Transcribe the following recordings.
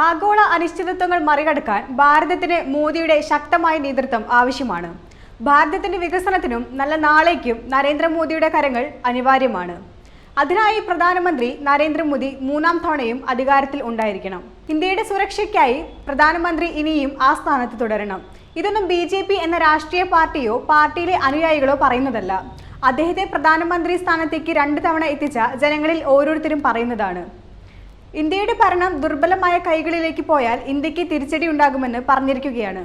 ആഗോള അനിശ്ചിതത്വങ്ങൾ മറികടക്കാൻ ഭാരതത്തിന് മോദിയുടെ ശക്തമായ നേതൃത്വം ആവശ്യമാണ്. ഭാരതത്തിന്റെ വികസനത്തിനും നല്ല നാളേക്കും നരേന്ദ്രമോദിയുടെ കരങ്ങൾ അനിവാര്യമാണ്. അതിനായി പ്രധാനമന്ത്രി നരേന്ദ്രമോദി മൂന്നാം തവണയും അധികാരത്തിൽ ഉണ്ടായിരിക്കണം. ഇന്ത്യയുടെ സുരക്ഷയ്ക്കായി പ്രധാനമന്ത്രി ഇനിയും ആ സ്ഥാനത്ത് തുടരണം. ഇതൊന്നും ബി ജെ പി എന്ന രാഷ്ട്രീയ പാർട്ടിയോ പാർട്ടിയിലെ അനുയായികളോ പറയുന്നതല്ല. അദ്ദേഹത്തെ പ്രധാനമന്ത്രി സ്ഥാനത്തേക്ക് രണ്ട് തവണ എത്തിച്ച ജനങ്ങളിൽ ഓരോരുത്തരും പറയുന്നതാണ്. ഇന്ത്യയുടെ ഭരണം ദുർബലമായ കൈകളിലേക്ക് പോയാൽ ഇന്ത്യയ്ക്ക് തിരിച്ചടി ഉണ്ടാകുമെന്ന് പറഞ്ഞിരിക്കുകയാണ്.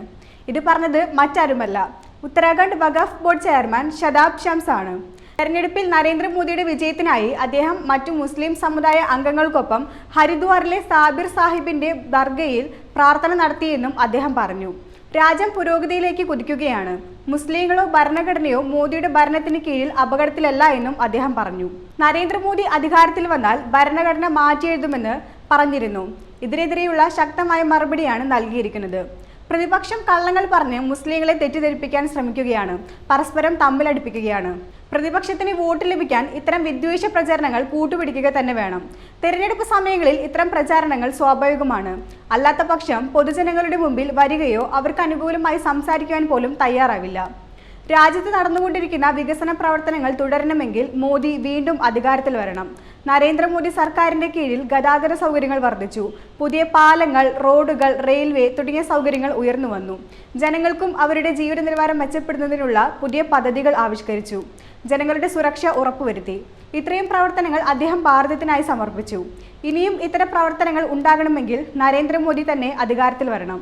ഇത് പറഞ്ഞത് മറ്റാരുമല്ല. ഉത്തരാഖണ്ഡ് വഖഫ് ബോർഡ് ചെയർമാൻ ഷദാബ് ഷംസ് ആണ് തെരഞ്ഞെടുപ്പിൽ നരേന്ദ്രമോദിയുടെ വിജയത്തിനായി അദ്ദേഹം മറ്റു മുസ്ലിം സമുദായ അംഗങ്ങൾക്കൊപ്പം ഹരിദ്വാറിലെ സാബിർ സാഹിബിന്റെ ദർഗയിൽ പ്രാർത്ഥന നടത്തിയെന്നും അദ്ദേഹം പറഞ്ഞു. രാജ്യം പുരോഗതിയിലേക്ക് കുതിക്കുകയാണ്. മുസ്ലിങ്ങളോ ഭരണഘടനയോ മോദിയുടെ ഭരണത്തിന് കീഴിൽ അപകടത്തിലല്ല എന്നും അദ്ദേഹം പറഞ്ഞു. നരേന്ദ്രമോദി അധികാരത്തിൽ വന്നാൽ ഭരണഘടന മാറ്റിയെഴുതുമെന്ന് പറഞ്ഞിരുന്നു. ഇതിനെതിരെയുള്ള ശക്തമായ മറുപടിയാണ് നൽകിയിരിക്കുന്നത്. പ്രതിപക്ഷം കള്ളങ്ങൾ പറഞ്ഞ് മുസ്ലിങ്ങളെ തെറ്റിദ്ധരിപ്പിക്കാൻ ശ്രമിക്കുകയാണ്. പരസ്പരം തമ്മിലടിപ്പിക്കുകയാണ്. പ്രതിപക്ഷത്തിന് വോട്ട് ലഭിക്കാൻ ഇത്തരം വിദ്വേഷ പ്രചാരണങ്ങൾ കൂട്ടുപിടിക്കുക തന്നെ വേണം. തെരഞ്ഞെടുപ്പ് സമയങ്ങളിൽ ഇത്തരം പ്രചാരണങ്ങൾ സ്വാഭാവികമാണ്. അല്ലാത്ത പക്ഷം പൊതുജനങ്ങളുടെ മുമ്പിൽ വരികയോ അവർക്ക് അനുകൂലമായി സംസാരിക്കുവാൻ പോലും തയ്യാറാവില്ല. രാജ്യത്ത് നടന്നുകൊണ്ടിരിക്കുന്ന വികസന പ്രവർത്തനങ്ങൾ തുടരണമെങ്കിൽ മോദി വീണ്ടും അധികാരത്തിൽ വരണം. നരേന്ദ്രമോദി സർക്കാരിന്റെ കീഴിൽ ഗതാഗത സൗകര്യങ്ങൾ വർദ്ധിച്ചു. പുതിയ പാലങ്ങൾ റോഡുകൾ റെയിൽവേ തുടങ്ങിയ സൗകര്യങ്ങൾ ഉയർന്നു വന്നു. ജനങ്ങൾക്കും അവരുടെ ജീവിത നിലവാരം മെച്ചപ്പെടുന്നതിനുള്ള പുതിയ പദ്ധതികൾ ആവിഷ്കരിച്ചു. ജനങ്ങളുടെ സുരക്ഷ ഉറപ്പുവരുത്തി. ഇത്രയും പ്രവർത്തനങ്ങൾ അദ്ദേഹം ഭാരതത്തിനായി സമർപ്പിച്ചു. ഇനിയും ഇത്തരം പ്രവർത്തനങ്ങൾ ഉണ്ടാകണമെങ്കിൽ നരേന്ദ്രമോദി തന്നെ അധികാരത്തിൽ വരണം.